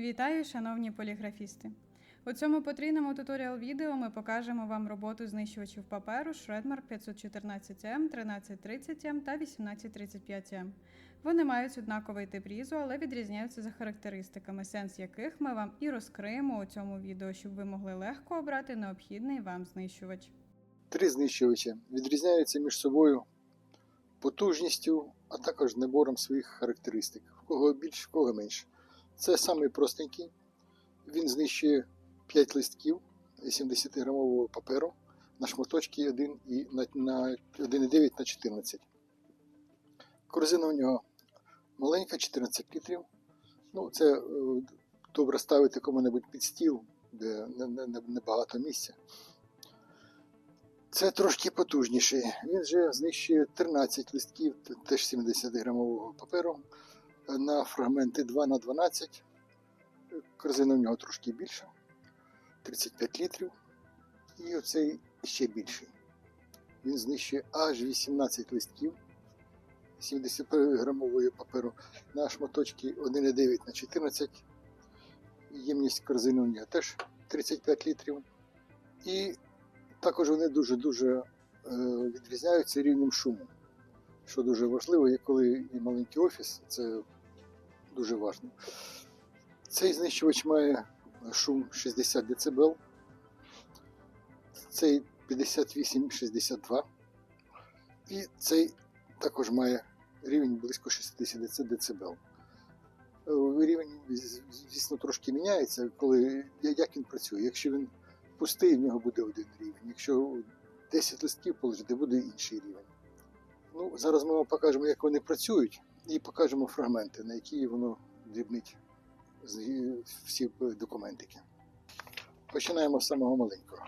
Вітаю, шановні поліграфісти! У цьому потрійному туторіал відео ми покажемо вам роботу знищувачів паперу Shredmark 514M, 1330M та 1835M. Вони мають однаковий тип різу, але відрізняються за характеристиками, сенс яких ми вам і розкриємо у цьому відео, щоб ви могли легко обрати необхідний вам знищувач. Три знищувачі відрізняються між собою потужністю, а також набором своїх характеристик. В кого більше, в кого менше. Це самий простенький. Він знищує 5 листків 70-грамового паперу на шматочки 1 і на, на 1,9 на 14. Корзина у нього маленька, 14 літрів. Ну, це е, добре ставити кому-небудь під стіл, де небагато не, не місця. Це трошки потужніший. Він вже знищує 13 листків, теж 70 грамового паперу на фрагменти 2 на 12. Корзина в нього трошки більша, 35 літрів. І оцей ще більший. Він знищує аж 18 листків 70 грамового паперу на шматочки 1,9 на 14. Ємність корзини у нього теж 35 літрів. І також вони дуже-дуже е, відрізняються рівнем шуму, що дуже важливо, і коли є маленький офіс, це дуже важливо. Цей знищувач має шум 60 дБ, цей 58-62, і цей також має рівень близько 60 дБ. Е, Рівень, звісно, трошки міняється, коли як він працює. Якщо він пустий, в нього буде один рівень. Якщо 10 листків положити, буде інший рівень. Ну, зараз ми вам покажемо, як вони працюють, і покажемо фрагменти, на які воно дрібнить всі документики. Починаємо з самого маленького.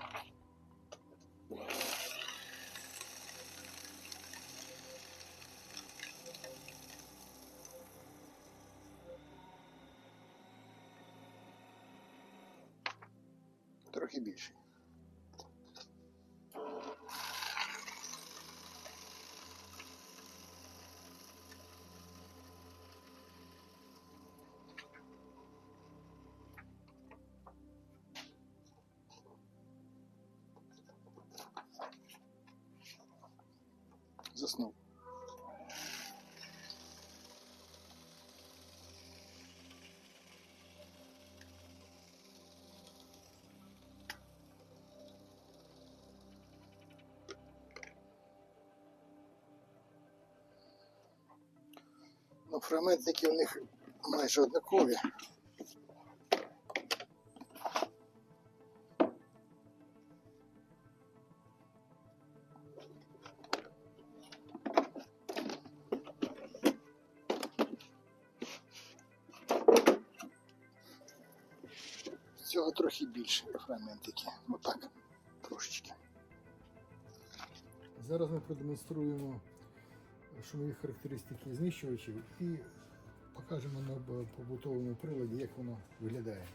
Трохи більший. Заснув. Ну, фрагментники у них майже однакові. Трохи більше фрагментики. Отак. Трошечки. Зараз ми продемонструємо шумові характеристики знищувачів і покажемо на побутовому приладі, як воно виглядає.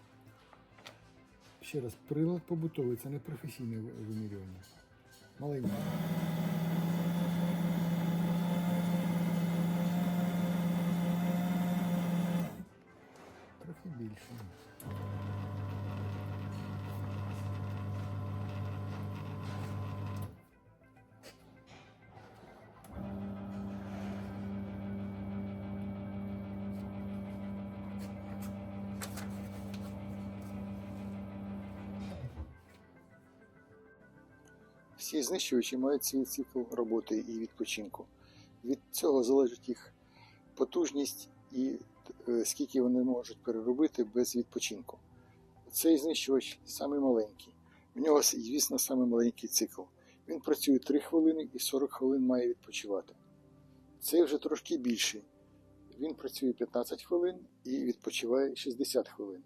Ще раз, прилад побутовий, це не професійне вимірювання. Маленький. Трохи більше. Всі знищувачі мають свій цикл роботи і відпочинку. Від цього залежить їх потужність і е, скільки вони можуть переробити без відпочинку. Цей знищувач самий маленький. В нього, звісно, самий маленький цикл. Він працює 3 хвилини і 40 хвилин має відпочивати. Цей вже трошки більший. Він працює 15 хвилин і відпочиває 60 хвилин.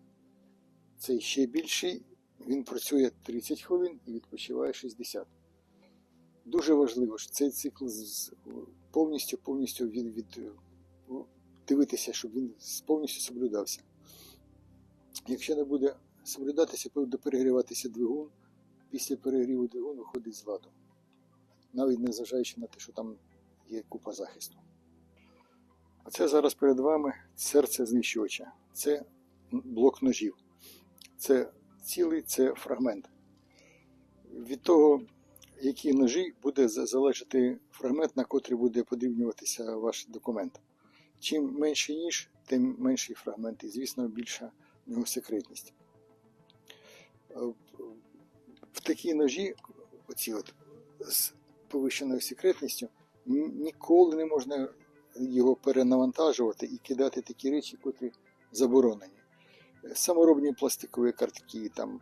Цей ще більший, він працює 30 хвилин і відпочиває 60. Дуже важливо, що цей цикл повністю повністю від, від, ну, дивитися, щоб він повністю соблюдався. Якщо не буде соблюдатися, буде перегріватися двигун. Після перегріву двигун виходить з ладу. Навіть не зважаючи на те, що там є купа захисту. Оце зараз перед вами серце знищувача. Це блок ножів. Це цілий це фрагмент. Від того, які ножі, буде залежати фрагмент, на котрий буде подрібнюватися ваш документ. Чим менший ніж, тим менший фрагмент, і, звісно, більша в нього секретність. Е, В такі ножі, оці от з повищеною секретністю, ніколи не можна його перенавантажувати і кидати такі речі, котрі заборонені. Саморобні пластикові картки, там,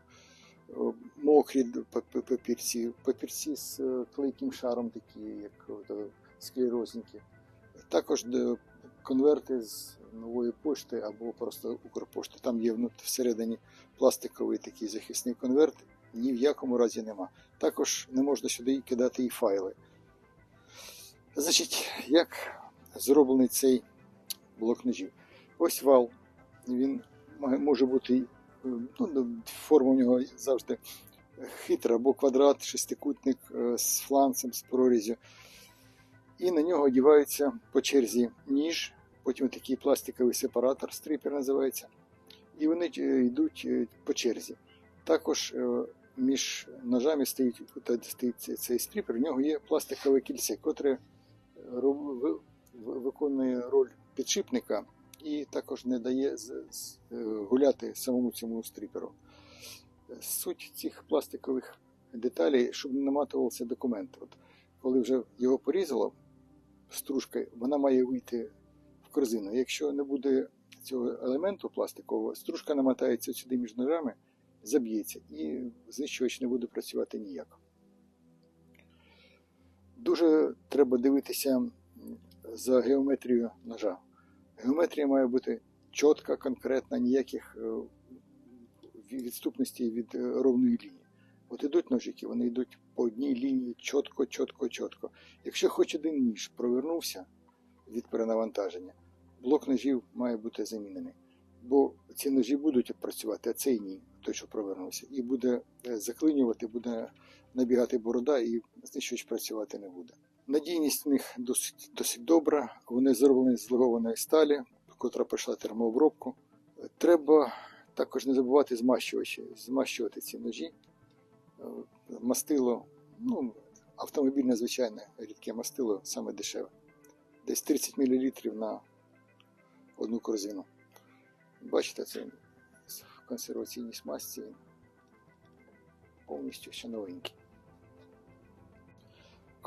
мокрі папірці, папірці з е, клейким шаром, такі, як е, склерозники. Також конверти з нової пошти або просто Укрпошти. Там є всередині пластиковий такий захисний конверт, ні в якому разі нема. Також не можна сюди кидати і файли. Значить, як зроблений цей блок ножів? Ось вал. Він може бути, е, ну, форма у нього завжди хитра, або квадрат, шестикутник е, з фланцем, з прорізю. І на нього одівається по черзі ніж, потім такий пластиковий сепаратор, стріпер називається. І вони е, йдуть е, по черзі. Також е, між ножами стоїть, стоїть цей- стріпер, в нього є пластикове кільце, котре виконує роль підшипника і також не дає е, гуляти самому цьому стріперу. Суть цих пластикових деталей, щоб не наматувався документ. От, коли вже його порізало стружкою, вона має вийти в корзину. Якщо не буде цього елементу пластикового, стружка намотається сюди між ножами, заб'ється і знищувач не буде працювати ніяк. Дуже треба дивитися за геометрією ножа. Геометрія має бути чітка, конкретна, ніяких е, відступностей від е, ровної лінії. От ідуть ножики, вони йдуть по одній лінії чітко, чітко, чітко. Якщо хоч один ніж провернувся від перенавантаження, блок ножів має бути замінений. Бо ці ножі будуть працювати, а цей ні, той, що провернувся, і буде е, заклинювати, буде набігати борода, і знищувач працювати не буде. Надійність в них досить, досить добра. Вони зроблені з лагованої сталі, котра пройшла термообробку. Треба також не забувати змащувачі, змащувати ці ножі. Е, Мастило, ну, автомобільне звичайне рідке мастило, саме дешеве. Десь 30 мл на одну корзину. Бачите, це в консерваційній смазці повністю ще новенький.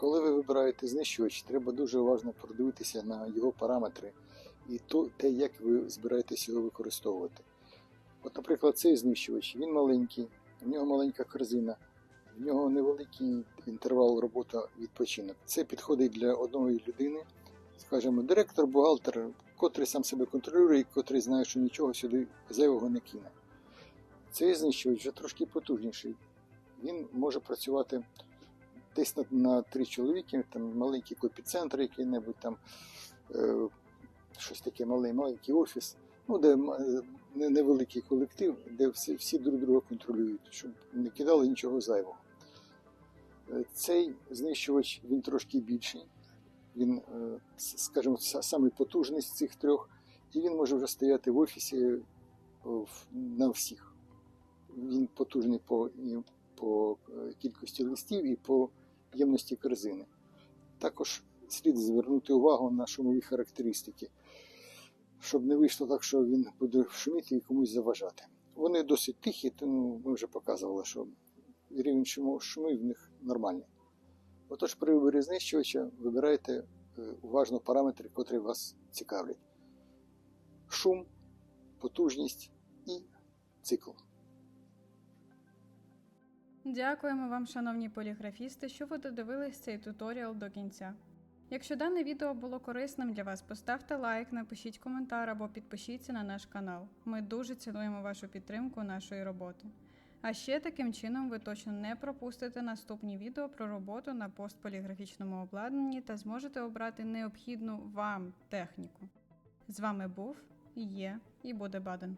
Коли ви вибираєте знищувач, треба дуже уважно продивитися на його параметри і то, те, як ви збираєтесь його використовувати. От, наприклад, цей знищувач, він маленький, в нього маленька корзина, в нього невеликий інтервал роботи відпочинок. Це підходить для одної людини, скажімо, директор, бухгалтер, котрий сам себе контролює і котрий знає, що нічого сюди зайвого не кине. Цей знищувач вже трошки потужніший. Він може працювати десь на, на три чоловіки, там маленький копіцентр, який-небудь там, е, щось таке малий, маленький офіс, ну, де е, невеликий колектив, де всі, всі друг друга контролюють, щоб не кидали нічого зайвого. Е, Цей знищувач він трошки більший. Він, е, скажімо, са- самий потужний з цих трьох, і він може вже стояти в офісі на всіх. Він потужний по, і по кількості листів і по ємності корзини. Також слід звернути увагу на шумові характеристики, щоб не вийшло так, що він буде шуміти і комусь заважати. Вони досить тихі, тому ми вже показували, що рівень шуму, в них нормальний. Отож, при виборі знищувача вибирайте е, уважно параметри, котрі вас цікавлять. Шум, потужність і цикл. Дякуємо вам, шановні поліграфісти, що ви додивились цей туторіал до кінця. Якщо дане відео було корисним для вас, поставте лайк, напишіть коментар або підпишіться на наш канал. Ми дуже цінуємо вашу підтримку нашої роботи. А ще таким чином ви точно не пропустите наступні відео про роботу на постполіграфічному обладнанні та зможете обрати необхідну вам техніку. З вами був, є і буде Баден.